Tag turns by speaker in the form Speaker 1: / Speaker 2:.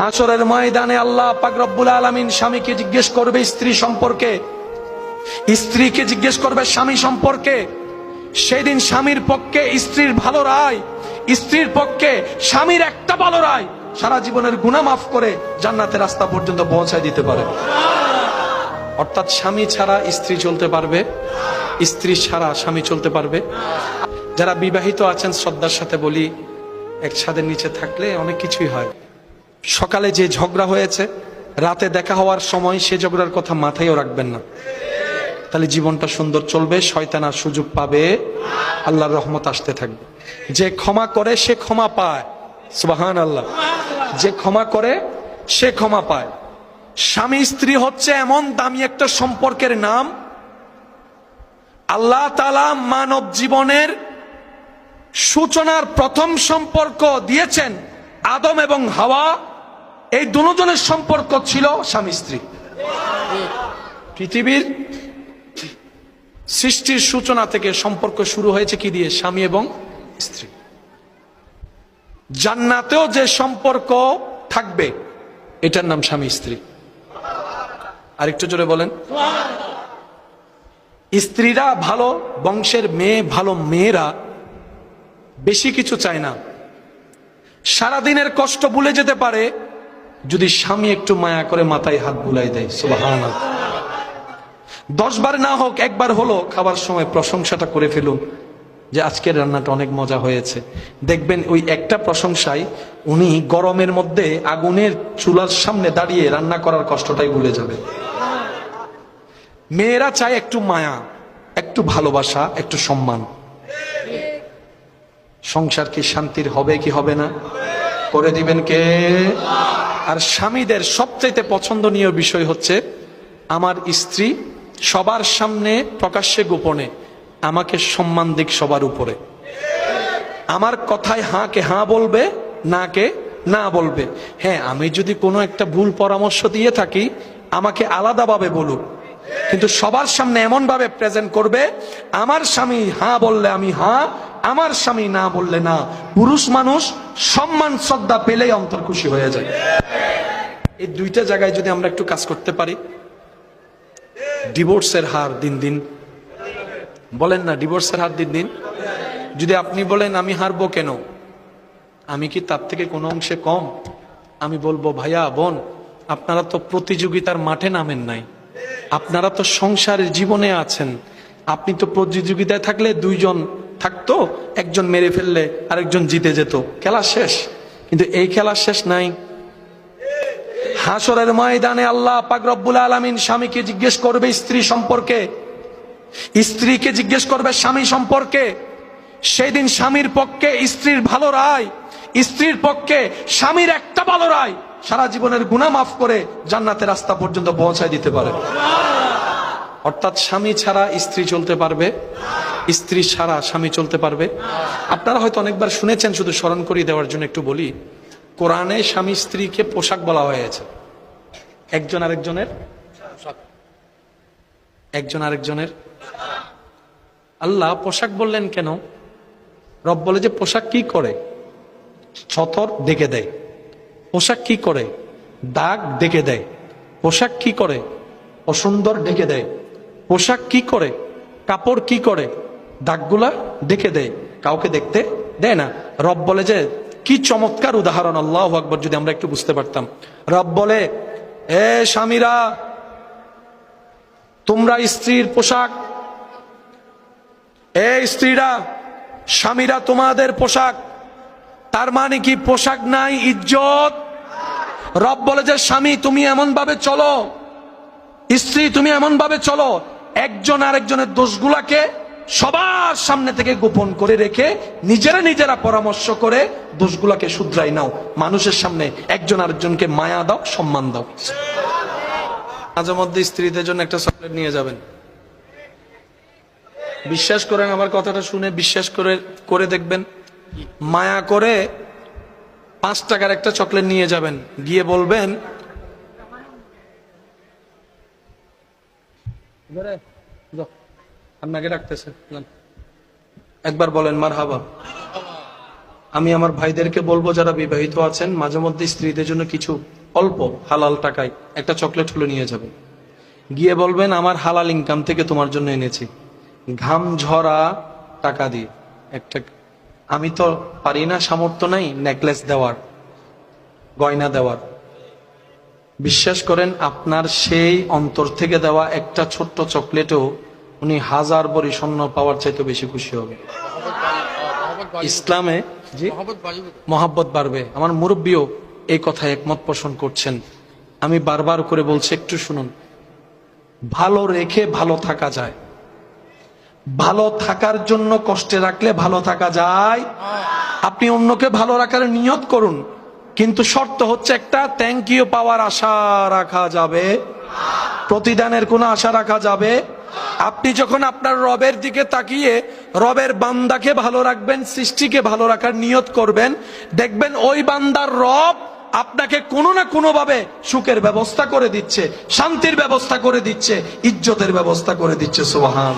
Speaker 1: হাসরের ময়দানে আল্লাহ পাক রব্বুল আলামিন স্বামীকে জিজ্ঞেস করবে স্ত্রী সম্পর্কে। স্ত্রীকে জিজ্ঞেস করবে স্বামী সম্পর্কে। সেদিন স্বামীর পক্ষে স্ত্রীর ভালো রায়, স্ত্রীর পক্ষে স্বামীর একটা ভালো রায় সারা জীবনের গুণা মাফ করে জান্নাতের রাস্তা পর্যন্ত পৌঁছায় দিতে পারে। অর্থাৎ স্বামী ছাড়া স্ত্রী চলতে পারবে, স্ত্রী ছাড়া স্বামী চলতে পারবে। যারা বিবাহিত আছেন, শ্রদ্ধার সাথে বলি এক ছাদের নিচে থাকলে অনেক কিছুই হয়। সকালে যে ঝগড়া হয়েছে, রাতে দেখা হওয়ার সময় সে ঝগড়ার কথা মাথায়ও রাখবেন না। তাহলে জীবনটা সুন্দর চলবে, শয়তান আর সুযোগ পাবে। আল্লাহর রহমত আসতে থাকবে। যে ক্ষমা করে, সে ক্ষমা পায়। সুবাহান আল্লাহ যে ক্ষমা করে, সে ক্ষমা পায়। স্বামী স্ত্রী হচ্ছে এমন দামি একটা সম্পর্কের নাম। আল্লাহ তালা মানব জীবনের সূচনার প্রথম সম্পর্ক দিয়েছেন আদম এবং হাওয়া। এই দুজনের সম্পর্ক ছিল স্বামী স্ত্রী। পৃথিবীর সৃষ্টির সূচনা থেকে সম্পর্ক শুরু হয়েছে কি দিয়ে? স্বামী এবং স্ত্রী। জান্নাতেও যে সম্পর্ক থাকবে, এটার নাম স্বামী স্ত্রী। আরেকটু জোরে বলেন। স্ত্রীরা ভালো, বংশের মেয়ে, ভালো মেয়েরা বেশি কিছু চায় না। সারাদিনের কষ্ট ভুলে যেতে পারে যদি স্বামী একটু মায়া করে মাথায় হাত বুলাই দেয় সুবাহান দশ বার না হোক, একবার হলো, খাবার সময় প্রশংসাটা করে ফেলুন যে আজকের রান্নাটা অনেক মজা হয়েছে। দেখবেন ওই একটা প্রশংসায় উনি গরমের মধ্যে আগুনের চুলার সামনে দাঁড়িয়ে রান্না করার কষ্টটাই ভুলে যাবে। মেয়েরা চায় একটু মায়া, একটু ভালোবাসা, একটু সম্মান। সংসার কি শান্তির হবে কি হবে না? করে দিবেন কে? আর স্বামীদের সবচাইতে পছন্দনীয় বিষয় হচ্ছে, আমার স্ত্রী সবার সামনে প্রকাশ্যে গোপনে আমাকে সম্মান দিক সবার উপরে। আমার কথায় হাঁ কে হাঁ বলবে না কে না বলবে। হ্যাঁ আমি যদি কোনো একটা ভুল পরামর্শ দিয়ে থাকি, আমাকে আলাদাভাবে বলুক। কিন্তু সবার সামনে এমন ভাবে প্রেজেন্ট করবে, আমার স্বামী হ্যাঁ বললে আমি হ্যাঁ আমার স্বামী না বললে না। পুরুষ মানুষ সম্মান, শ্রদ্ধা পেলেই অন্তর খুশি হয়ে যায়। এই দুইটা জায়গায় যদি আমরা একটু কাজ করতে পারি, ডিভোর্সের হার দিন দিন। বলেন না, ডিভোর্সের হার দিন দিন। যদি আপনি বলেন, আমি হারবো কেন? আমি কি তার থেকে কোনো অংশে কম? আমি বলব, ভাইয়া, বোন, আপনারা তো প্রতিযোগিতার মাঠে নামেন নাই। আপনারা তো সংসারের জীবনে আছেন। আপনি তো প্রতিযোগিতায় থাকলে দুইজন থাকতো, একজন মেরে ফেললে আরেকজন জিতে যেত। খেলা শেষ। কিন্তু এই খেলা শেষ নাই। হাসরের ময়দানে আল্লাহ পাক রব্বুল আলামিন স্বামীকে জিজ্ঞেস করবে স্ত্রী সম্পর্কে। স্ত্রীকে জিজ্ঞেস করবে স্বামী সম্পর্কে। সেই দিন স্বামীর পক্ষে স্ত্রীর ভালো রায়, স্ত্রীর পক্ষে স্বামীর একটা ভালো রায় সারা জীবনের গুণা মাফ করে জান্নাতের রাস্তা পর্যন্ত পৌঁছায় দিতে পারে। অর্থাৎ স্বামী ছাড়া স্ত্রী চলতে পারবে, স্ত্রী ছাড়া স্বামী চলতে পারবে। আপনারা হয়তো অনেকবার শুনেছেন, শুধু স্মরণ করিয়ে দেওয়ার জন্য একটু বলি কোরআনে স্বামী স্ত্রীকে পোশাক বলা হয়েছে। একজন আরেকজনের? একজন আরেকজনের? আল্লাহ পোশাক বললেন কেন? রব বলে যে পোশাক কি করে? ছতর ডেকে দেয়। পোশাক কি করে? দাগ ডেকে দেয়। পোশাক কি করে? অসুন্দর ডেকে দেয়। পোশাক কি করে? কাপড় কি করে? দাগগুলা ডেকে দেয়। কাউকে দেখতে দেয় না। রব বলে যে কি চমৎকার উদাহরণ, আল্লাহ আকবর, যদি আমরা একটু বুঝতে পারতাম। রব বলে, এ স্বামীরা, তোমরা স্ত্রীর পোশাক, এ স্ত্রীরা, স্বামীরা তোমাদের পোশাক, তার মানে কি পোশাক নাই ইজ্জত? রব বলে যে, স্বামী, তুমি এমন ভাবে চলো, স্ত্রী, তুমি এমন ভাবে চলো, একজন আরেকজনের দোষগুলাকে সবার সামনে থেকে গোপন করে রেখে নিজেরা নিজেরা পরামর্শ করে দোষগুলাকে শুধরাই নাও। মানুষের সামনে একজন আরেকজনকে মায়া দাও, সম্মান দাও। মাঝে মধ্যে স্ত্রীদের জন্য একটা চকলেট নিয়ে যাবেন। বিশ্বাস করেন, আমার কথাটা শুনে বিশ্বাস করে করে দেখবেন, মায়া করে পাঁচ টাকার একটা চকলেট নিয়ে যাবেন। গিয়ে বলবেন আপনাকে ডাকতেছে একবার বলেন মার হাবা আমি আমার ভাইদেরকে বলব, যারা বিবাহিত আছেন, মাঝে মধ্যে স্ত্রীদের জন্য কিছু অল্প হালাল টাকায় একটা চকলেট হলে নিয়ে যাবে গিয়ে বলবেন, আমার হালাল ইনকাম থেকে তোমার জন্য এনেছি। ঘাম, ঝরা টাকা দিয়ে। একটা, আমি তো পারি না, সামর্থ্য নাই নেকলেস দেওয়ার, গয়না দেওয়ার। বিশ্বাস করেন, আপনার সেই অন্তর থেকে দেওয়া একটা ছোট্ট চকলেটও উনি হাজার বড়ি স্বর্ণ পাওয়ার চাইতে বেশি খুশি হবে। ইসলামে মহাব্বত বাড়বে। আমার মুরব্বীও এই কথায় একমত পোষণ করছেন। আমি বারবার করে বলছি, একটু শুনুন। ভালো রেখে ভালো থাকা যায়। ভালো থাকার জন্য কষ্টে রাখলে ভালো থাকা যায়। আপনি অন্যকে ভালো রাখার নিয়ত করুন। কিন্তু শর্ত হচ্ছে একটা থ্যাংক ইউ পাওয়ার আশা রাখা যাবে। প্রতিদানের কোনো আশা রাখা যাবে। আপনি যখন আপনার রবের দিকে তাকিয়ে রবের বান্দাকে ভালো রাখবেন, সৃষ্টিকে ভালো রাখার নিয়ত করবেন, দেখবেন ওই বান্দার রব আপনাকে কোনো না কোনো ভাবে সুখের ব্যবস্থা করে দিচ্ছে, শান্তির ব্যবস্থা করে দিচ্ছে, ইজ্জতের ব্যবস্থা করে দিচ্ছে সোহান